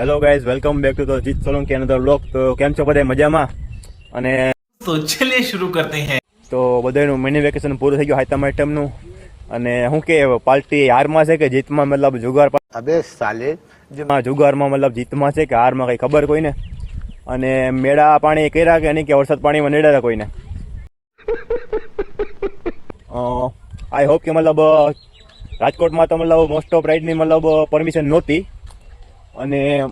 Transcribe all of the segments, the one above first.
Hello guys welcome back to the Jeet Solanki another blog તો કેમ છો બધા મજામાં? અને તો ચલે શરૂ કરતે હે. તો બધાનું મિની વેકેશન પૂરું થઈ ગયું હાઈતમ આઈટમનું અને શું કે પાર્ટી હારમાં છે કે જીતમાં મતલબ જુગાર અબે સાલે. જુગારમાં મતલબ જીતમાં છે કે હારમાં કઈ ખબર કોઈને? અને મેળા પાણી કર્યા કે નહીં કે વરસાદ પાણીમાં નેડા કોઈને? આઈ હોપ કે મતલબ રાજકોટમાં તો મતલબ મોસ્ટ ઓફ રાઇડની મતલબ પરમિશન નહોતી. અને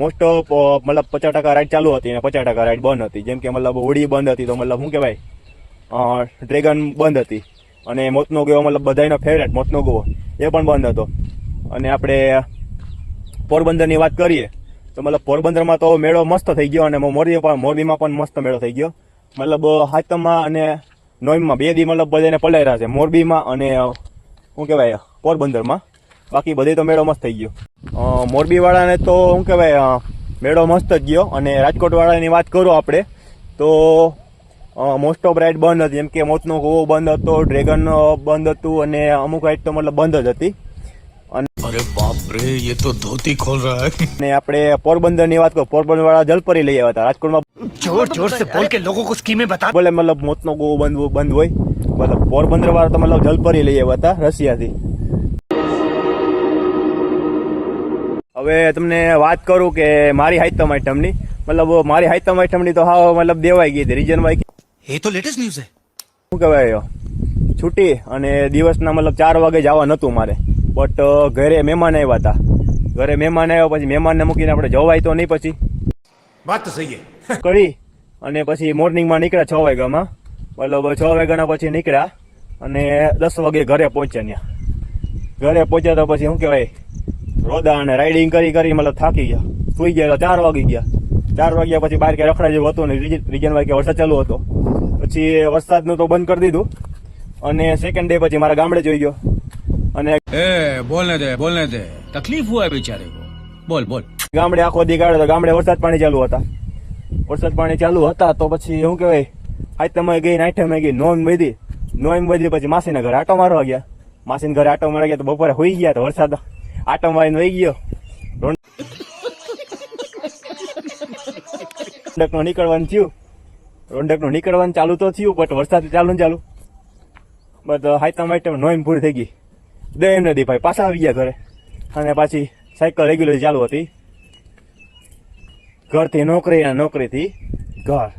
મોસ્ટ ઓફ મતલબ પચાસ ટકા રાઈડ ચાલુ હતી અને પચાસ ટકા રાઈડ બંધ હતી. જેમ કે મતલબ હોડી બંધ હતી તો મતલબ શું કહેવાય? ડ્રેગન બંધ હતી. અને મોતનો ગોવો મતલબ બધાનો ફેવરેટ મોતનો ગોવો, એ પણ બંધ હતો. અને આપણે પોરબંદરની વાત કરીએ, તો મતલબ પોરબંદરમાં તો મેળો મસ્ત થઈ ગયો અને મોરબી પણ, મોરબીમાં પણ મસ્ત મેળો થઈ ગયો. મતલબ હાતમમાં અને નોઈમમાં બે દી મતલબ બધાને પલાયરા છે. મોરબીમાં અને શું કહેવાય, પોરબંદરમાં. બાકી બધી તો મેળો મસ્ત થઈ ગયો. મોરબીવાળાને તો શું કહેવાય મેળો મસ્ત જ ગયો. અને રાજકોટવાળાની વાત કરું આપણે તો મોસ્ટ ઓફ રાઇડ બંધ હતી. જેમ કે મોતનો ગોવો બંધ હતો ડ્રેગન બંધ હતું અને અમુક રાઇડ તો મતલબ બંધ જ હતી. અરે બાપ રે યે આપણે પોરબંદર વાત કરો પોરબંદર જલપરી લઈ આવ્યા હતા. રાજકોટમાં જોર મતલબ મોતનો ગો બંધ બંધ હોય મતલબ પોરબંદર તો મતલબ જલપરી લઈ આવ્યા હતા રશિયાથી. હવે તમને વાત કરું કે મારી હાઈતમ આઈટમની. મતલબ મારી હાઈતમ આઈટમની તો હા મતલબ દેવાઈ ગઈ હતી. રીજન વાય એ તો લેટેસ્ટ ન્યૂઝ છે. શું કહેવાય છૂટી અને દિવસના મતલબ ચાર વાગે જવા નહોતું મારે. બટ ઘરે મહેમાન આવ્યા હતા. ઘરે મહેમાન આવ્યા પછી મહેમાનને મૂકીને આપણે જવાય તો નહીં પછી. વાત સહી કરી અને પછી મોર્નિંગમાં નીકળ્યા છ વાગ્યામાં. મતલબ છ વાગ્યાના પછી નીકળ્યા અને દસ વાગે ઘરે પહોંચ્યા ત્યાં. ઘરે પહોંચ્યા તો પછી શું કહેવાય? રોદા અને રાઇડિંગ કરી કરી મતલબ થાકી ગયા. સુઈ ગયા ચાર વાગી ગયા. ચાર વાગ્યા પછી બહાર ક્યાંય રખડા જેવું હતું ને રિજન ભાઈ કે વરસાદ ચાલુ હતો. પછી વરસાદનું તો બંધ કરી દીધું. અને સેકન્ડ ડે પછી મારા ગામડે જોઈ ગયો. અને એ બોલને દે બોલને દે તકલીફ હોય બિચારે બોલ બોલ. ગામડે આખો દી ગાળ્યો ગામડે વરસાદ પાણી ચાલુ હતા. વરસાદ પાણી ચાલુ હતા તો પછી શું કહેવાય? આજ તમે ગઈ નાઠે મેં ગઈ નોન બધી. નોન બધી પછી માસીના ઘરે આટો મારવા ગયા. માસીના ઘરે આટો મારવા ગયા તો બપોરે હોઈ ગયા તો વરસાદ. આટો મારીને વહી ગયો. રોંડકનું નીકળવાનું થયું. રોંડકનું નીકળવાનું ચાલુ તો થયું બટ વરસાદ ચાલુ ને ચાલુ. બટ હાઈતમ આઈટમ નોઈમ પૂરી થઈ ગઈ. દે એમ નથી ભાઈ પાછા આવી ગયા ઘરે. અને પાછી સાયકલ રેગ્યુલર ચાલુ હતી. ઘરથી નોકરી અને નોકરીથી ઘર.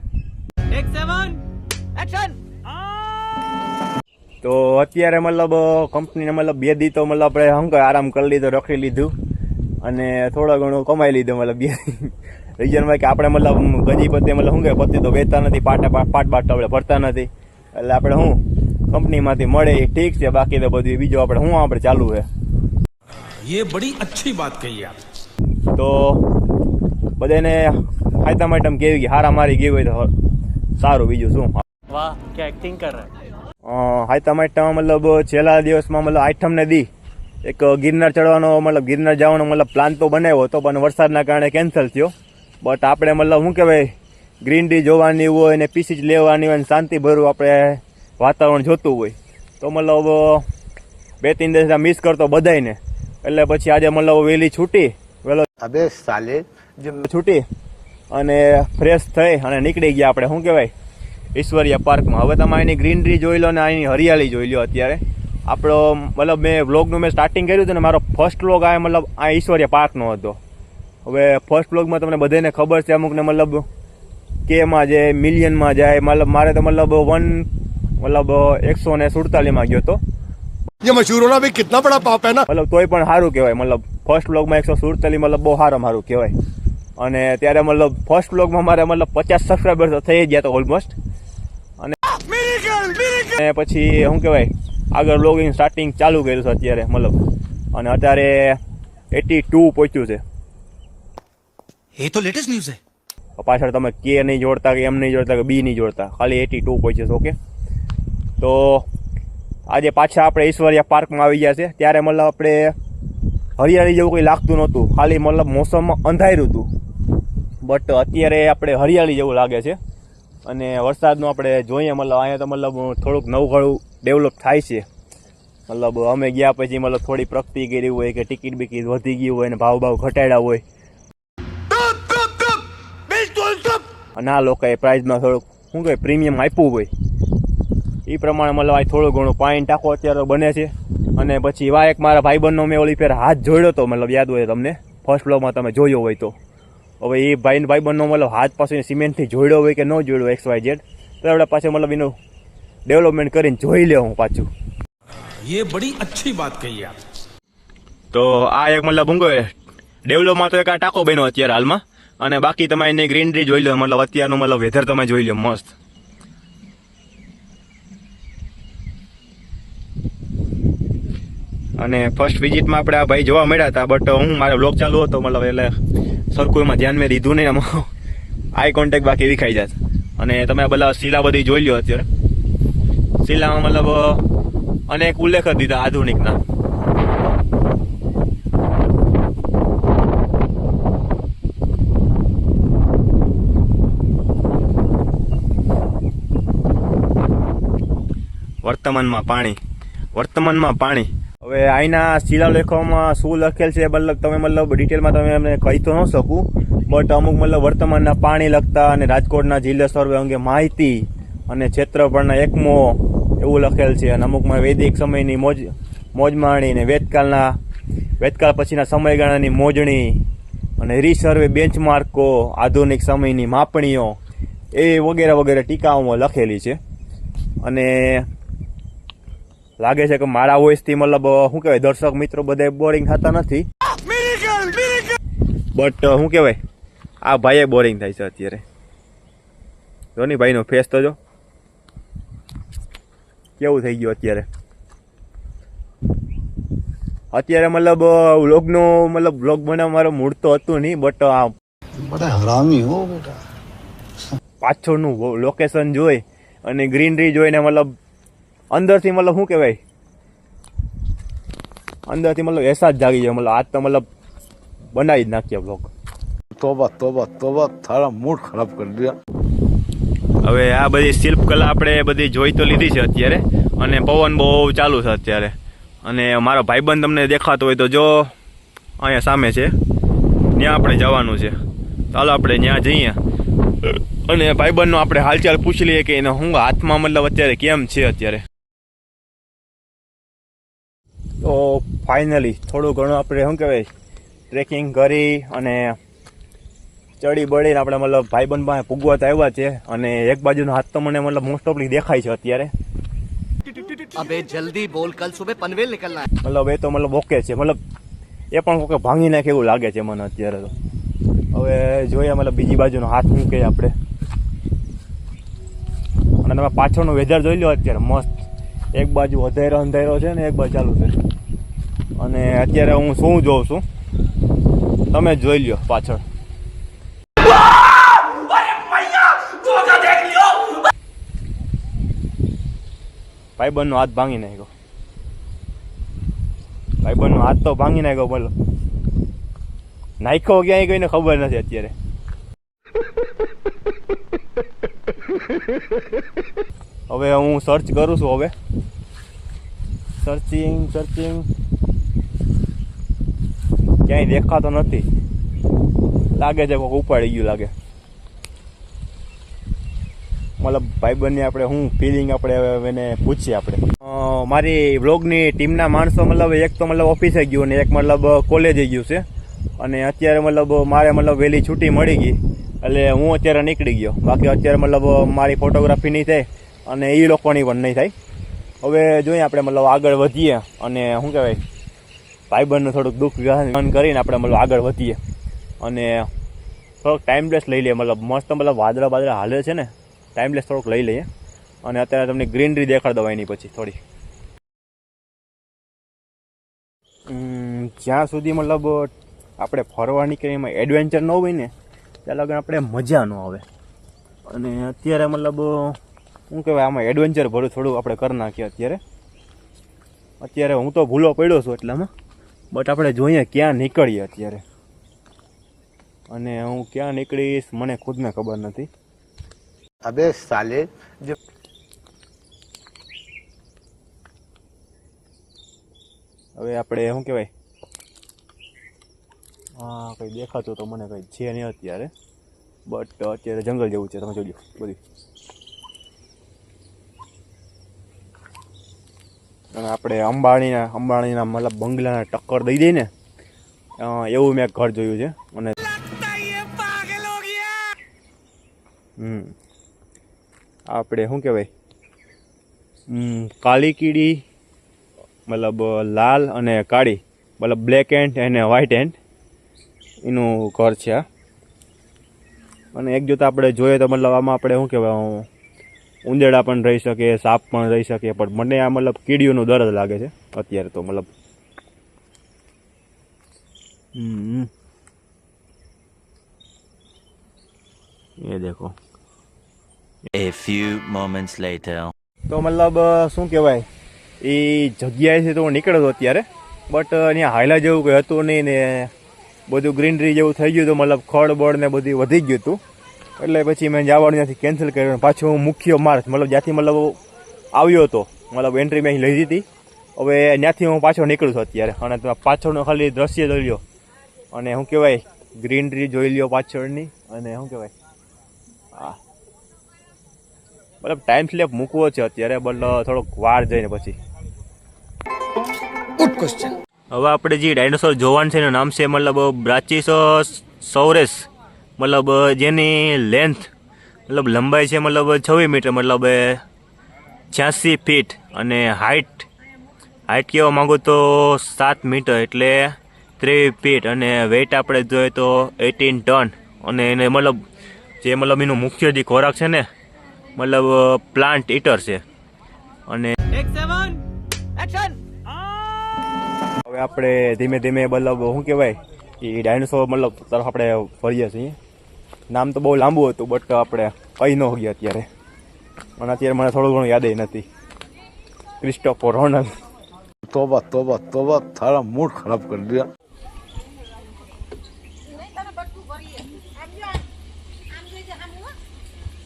તો અત્યારે મતલબ કંપનીને મતલબ બે દી તો મતલબ આપણે શું કહે આરામ કરી લીધો રખડી લીધું અને થોડો ઘણું કમાઈ લીધું મતલબ બે રીઝનમાં કે આપણે મતલબ ગજી પતિ મતલબ શું કહે પતિ તો વેચતા નથી પાટા પા- પાટ બાટ આપણે ભરતા નથી એટલે આપણે શું કંપનીમાંથી મળે એ ઠીક છે બાકી તો બધું બીજું આપણે શું આપણે ચાલુ છે ये बड़ी अच्छी बात कही आप તો બધાને આઈટમ આઈટમ કેવી ગઈ હારા મારી ગઈ હોય તો સારું બીજું શું वाह क्या एक्टिंग कर रहा હાયતા માયટામાં મતલબ છેલ્લા દિવસમાં મતલબ આઠમને દી એક ગિરનાર ચડવાનો મતલબ ગિરનાર જવાનો મતલબ પ્લાન તો બનાવ્યો હતો પણ વરસાદના કારણે કેન્સલ થયો. બટ આપણે મતલબ શું કહેવાય ગ્રીન ટી જોવાની હોય અને પીસી જ લેવાની હોય અને શાંતિભર્યું આપણે વાતાવરણ જોતું હોય. તો મતલબ બે ત્રણ દિવસના મિસ કરતો બધાને એટલે પછી આજે મતલબ વહેલી છૂટી. વહેલો હવે સાલે છૂટી અને ફ્રેશ થઈ અને નીકળી ગયા આપણે શું કહેવાય? ઈશ્વરિયા પાર્કમાં હવે તમે અહીંની ગ્રીનરી જોઈ લો ને અહીંની હરિયાળી જોઈ લો અત્યારે આપણો મતલબ મેં વ્લોગનું મેં સ્ટાર્ટિંગ કર્યું હતું ને મારો ફર્સ્ટ વ્લોગ આ મતલબ આ ઈશ્વરિયા પાર્કનો હતો હવે ફર્સ્ટ વ્લોગમાં તમને બધાને ખબર છે અમુકને મતલબ કેમાં જાય મિલિયનમાં જાય મતલબ મારે તો મતલબ વન મતલબ એકસો ને સુડતાલીસમાં ગયો હતો ये मशहूर होना भी कितना बड़ा पाप है ना મતલબ તોય પણ સારું કહેવાય મતલબ ફર્સ્ટ વ્લોગમાં એકસો સુડતાલીસ મતલબ બહુ સારું સારું કહેવાય અને ત્યારે મતલબ ફર્સ્ટ વ્લોગમાં મારે મતલબ પચાસ સબસ્ક્રાઈબર તો થઈ જ ગયા તો ઓલમોસ્ટ અને અને પછી શું કહેવાય આગળ બ્લોગિંગ સ્ટાર્ટિંગ ચાલુ કર્યું છે અત્યારે મતલબ. અને અત્યારે એટી ટુ પહોંચ્યું છે. એ તો લેટેસ્ટ ન્યૂઝ છે. પાછળ તમે કે નહીં જોડતા કે એમ નહીં જોડતા કે બી નહીં જોડતા ખાલી એટી ટુ પહોંચ્યું છે ઓકે તો આજે પાછા આપણે ઈશ્વરિયા પાર્કમાં આવી ગયા છે. ત્યારે મતલબ આપણે હરિયાળી જેવું કંઈ લાગતું નહોતું. ખાલી મતલબ મોસમમાં અંધાર્યું હતું. બટ અત્યારે આપણે હરિયાળી જેવું લાગે છે. અને વરસાદનું આપણે જોઈએ, મતલબ અહીંયા તો મતલબ થોડુંક નવું ઘણું ડેવલપ થાય છે. મતલબ અમે ગયા પછી મતલબ થોડી પ્રગતિ કરી હોય કે ટિકિટ બિકિટ વધી ગઈ હોય અને ભાવ ભાવ ઘટાડ્યા હોય. અને આ લોકોએ પ્રાઇઝમાં થોડુંક, શું કહે પ્રીમિયમ આપ્યું હોય. એ પ્રમાણે મતલબ આ થોડું ઘણું પાણી ટાંકો અત્યારે બને છે. અને પછી વાયક મારા ભાઈબંધનો મેં ઓલી ફેર હાથ જોડ્યો હતો મતલબ યાદ હોય તમને ફર્સ્ટ ફ્લોરમાં તમે જોયો હોય તો. હવે એ ભાઈ ભાઈ બનનો મતલબ હાથ પાસે સિમેન્ટથી જોડ્યો હોય કે ન જોડ્યો એક્સ વાય જેડ તો આપણે પાસે મતલબ એનું ડેવલપમેન્ટ કરીને જોઈ લેવું હું પાછું. એ બડી અચ્છી વાત કહી આપ. તો આ એક મતલબ હું ડેવલપમાં તો એક આ ટાકો બન્યો અત્યારે હાલમાં. અને બાકી તમે એને ગ્રીનરી જોઈ લો મતલબ અત્યારનું મતલબ વેધર તમે જોઈ લો મસ્ત. અને ફર્સ્ટ વિઝિટમાં આપણે આ ભાઈ જોવા મળ્યા હતા બટ હું મારે બ્લોગ ચાલુ હતો મતલબ એટલે સરખું એમાં ધ્યાન મેં દીધું નહીં, આમાં આઈ કોન્ટેક્ટ બાકી વિખાઈ જાય અને તમે બધા શીલા બધી જોઈ લો અત્યારે. શીલામાં મતલબ અનેક ઉલ્લેખ જ દીધા આધુનિકના. વર્તમાનમાં પાણી. વર્તમાનમાં પાણી. હવે અહીંના શિલાલેખોમાં શું લખેલ છે મતલબ તમે મતલબ ડિટેલમાં તમે અમને કહી તો ન શકું. બટ અમુક મતલબ વર્તમાનના પાણી લગતા અને રાજકોટના જિલ્લા સર્વે અંગે માહિતી અને ક્ષેત્રફળના એકમો એવું લખેલ છે. અને અમુકમાં વૈદિક સમયની મોજ મોજમાણી અને વેદકાળના વેદકાળ પછીના સમયગાળાની મોજણી અને રીસર્વે બેન્ચમાર્કો આધુનિક સમયની માપણીઓ એ વગેરે વગેરે ટીકાઓમાં લખેલી છે. અને લાગે છે કે મારા વોઇસથી મતલબ શું કહેવાય દર્શક મિત્રો બધા બોરિંગ થતા નથી. બટ શું કેવાય આ ભાઈએ બોરિંગ થાય છે અત્યારે. જોની ભાઈનો ફેસ તો જો. કેવું થઈ ગયું અત્યારે? અત્યારે મતલબ વ્લોગનો મતલબ વ્લોગ બનાવવા મારો મૂડ તો હતું નહીં બટ આ બધા પાછળનું લોકેશન જોઈ અને ગ્રીનરી જોઈને મતલબ અંદરથી મતલબ શું કહેવાય? અંદરથી મતલબ એસાદ જાગી જાય. મતલબ આજ તો મતલબ બનાવી જ નાખ્યા બ્લોક તોબા તોબા તોબા તારા મૂડ ખરાબ કરી દીધા હવે આ બધી શિલ્પકલા આપણે બધી જોઈ તો લીધી છે અત્યારે. અને પવન બહુ ચાલુ છે અત્યારે. અને મારો ભાઈબંધ તમને દેખાતો હોય તો જો અહીંયા સામે છે. ત્યાં આપણે જવાનું છે. ચાલો આપણે ત્યાં જઈએ. અને ભાઈબંધનો આપણે હાલચાલ પૂછી લઈએ કે એને હું હાથમાં મતલબ અત્યારે કેમ છે અત્યારે. તો ફાઇનલી થોડું ઘણું આપણે શું કહેવાય ટ્રેકિંગ કરી અને ચડી બળીને આપણે મતલબ ભાઈબંધ પાસે પૂગવાતા આવ્યા છે અને એક બાજુનો હાથ તો મને મતલબ મોસ્ટ ઓફલી દેખાય છે અત્યારે. અબે જલ્દી બોલ કલ સુબે પનવેલ નીકળના મતલબ એ તો મતલબ ઓકે છે મતલબ એ પણ ઓકે ભાંગી નાખે એવું લાગે છે મને અત્યારે તો. હવે જોઈએ મતલબ બીજી બાજુનો હાથ મૂકે આપણે. અને તમે પાછળનો વેધર જોઈ લો અત્યારે મસ્ત. એક બાજુ અંધેરો અંધેરો છે ને એક બાજુ ચાલુ છે. અને અત્યારે હું શું જોઉં છું? તમે જોઈ લ્યો પાછળ. ભાઈબંધનો હાથ ભાંગી નાખ્યો. ભાઈબંધનો હાથ તો ભાંગી નાખ્યો બોલો નાખ્યો ક્યાંય કોઈને ખબર નથી અત્યારે. હવે હું સર્ચ કરું છું હવે. સર્ચિંગ સર્ચિંગ ક્યાંય દેખાતો નથી. લાગે છે કોઈક ઉપાડી ગયું લાગે. મતલબ ભાઈબંધને આપણે શું ફિલિંગ આપણે એને પૂછીએ આપણે. મારી બ્લોગની ટીમના માણસો મતલબ એક તો મતલબ ઓફિસે ગયું અને એક મતલબ કોલેજે ગયું છે. અને અત્યારે મતલબ મારે મતલબ વહેલી છૂટી મળી ગઈ. એટલે હું અત્યારે નીકળી ગયો. બાકી અત્યારે મતલબ મારી ફોટોગ્રાફી નહીં થાય અને એ લોકોની પણ નહીં થાય. હવે જોઈએ આપણે મતલબ આગળ વધીએ અને શું કહેવાય? ભાઈબંધનું થોડુંક દુઃખ સહન કરીને આપણે મતલબ આગળ વધીએ. અને થોડોક ટાઈમલેસ લઈ લઈએ. મતલબ મસ્ત મતલબ વાદળા વાદળા હાલે છે ને ટાઈમલેસ થોડોક લઈ લઈએ. અને અત્યારે તમને ગ્રીનરી દેખાડ દઉં એની પછી થોડી. જ્યાં સુધી મતલબ આપણે ફરવા નીકળીએ એમાં એડવેન્ચર ન હોય ને, ત્યાં લગન આપણે મજા ન આવે. અને અત્યારે મતલબ, શું કહેવાય, આમાં એડવેન્ચર ભરું થોડું આપણે કરી નાખીએ અત્યારે. અત્યારે હું તો ભૂલો પડ્યો છું એટલામાં. બટ આપણે જોઈએ ક્યાં નીકળીએ અત્યારે. અને હું ક્યાં નીકળીશ મને ખુદને ખબર નથી. અબે સાલે જે હવે આપણે શું કહેવાય? હા કંઈ દેખાતું તો મને કંઈ છે નહીં અત્યારે. બટ અત્યારે જંગલ જેવું છે તમે જોજો બધું. અને આપણે અંબાણીના અંબાણીના મતલબ બંગલાના ટક્કર દઈ દઈએ ને એવું મેં ઘર જોયું છે. અને હમ. આપણે શું કહેવાય? કાળી કીડી મતલબ લાલ અને કાળી, મતલબ બ્લેક એન્ડ અને વ્હાઇટ એન્ડ એનું ઘર છે અને એક જોતા આપણે જોઈએ તો મતલબ આમાં આપણે શું કહેવાય? ઉંદેડા પણ રહી શકે સાપ પણ રહી શકે પણ મને આ મતલબ કીડીઓનો ડર જ લાગે છે. અત્યારે તો મતલબ હમ. એ દેખો. એ ફ્યુ મોમેન્ટ્સ લેટર તો મતલબ શું કહેવાય? એ જગ્યાએથી તો હું નીકળ્યો હતો અત્યારે બટ અહીંયા હાયલા જેવું કંઈ હતું નહીં ને બધું ગ્રીનરી જેવું થઈ ગયું હતું મતલબ ખડ બળ ને બધું વધી ગયું હતું. એટલે પછી મેં જવાનું ત્યાંથી કેન્સલ કર્યું પાછું હું મુખ્ય માર્ગ મતલબ જ્યાંથી મતલબ આવ્યો હતો મતલબ એન્ટ્રી મેં અહીં લઈ દીધી હવે ત્યાંથી હું પાછો નીકળું છું અત્યારે. અને પાછળનો ખાલી દ્રશ્ય જોઈ લો અને શું કહેવાય? ગ્રીનરી જોઈ લ્યો પાછળની. અને શું કહેવાય? હા. મતલબ ટાઈમ સ્લેપ મૂકવો છે અત્યારે બટ થોડોક વાર જઈને પછી. હવે આપણે જે ડાયનોસોર જોવાનું છે એનું નામ છે મતલબ બ્રાચિસ સૌરેસ. મતલબ જેની લેન્થ મતલબ લંબાઈ છે મતલબ છવ્વીસ મીટર મતલબ છ્યાસી ફીટ અને હાઇટ હાઇટ કહેવા માગું તો સાત મીટર એટલે ત્રેવીસ ફીટ અને વેઇટ આપણે જોઈએ તો એટીન ટન અને એને મતલબ જે મતલબ એનું મુખ્ય જે ખોરાક છે ને મતલબ પ્લાન્ટ ઈટર છે. અને હવે આપણે ધીમે ધીમે મતલબ શું કહેવાય? એ ડાયનોસોર મતલબ તરફ આપણે ફરીએ છીએ. નામ તો બહુ લાંબુ હતું બટ આપણે કહી ન ગયા અત્યારે. પણ અત્યારે મને થોડું ઘણું યાદ નથી. ક્રિસ્ટોફર રોનલ્ડ તોબા તોબા તોબા તારા મૂડ ખરાબ કરી દીધા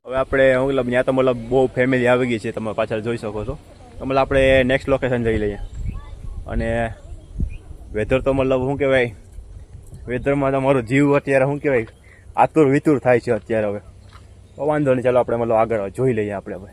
હવે આપણે હું મતલબ ત્યાં તો મતલબ બહુ ફેમિલી આવી ગઈ છે તમે પાછળ જોઈ શકો છો. તો મતલબ આપણે નેક્સ્ટ લોકેશન જઈ લઈએ. અને વેધર તો મતલબ શું કહેવાય? વેધરમાં તમારો જીવ અત્યારે શું કહેવાય? આતુર વિતુર થાય છે અત્યારે હવે. વાંધો નહીં, ચાલો આપણે મતલબ આગળ જોઈ લઈએ આપણે હવે.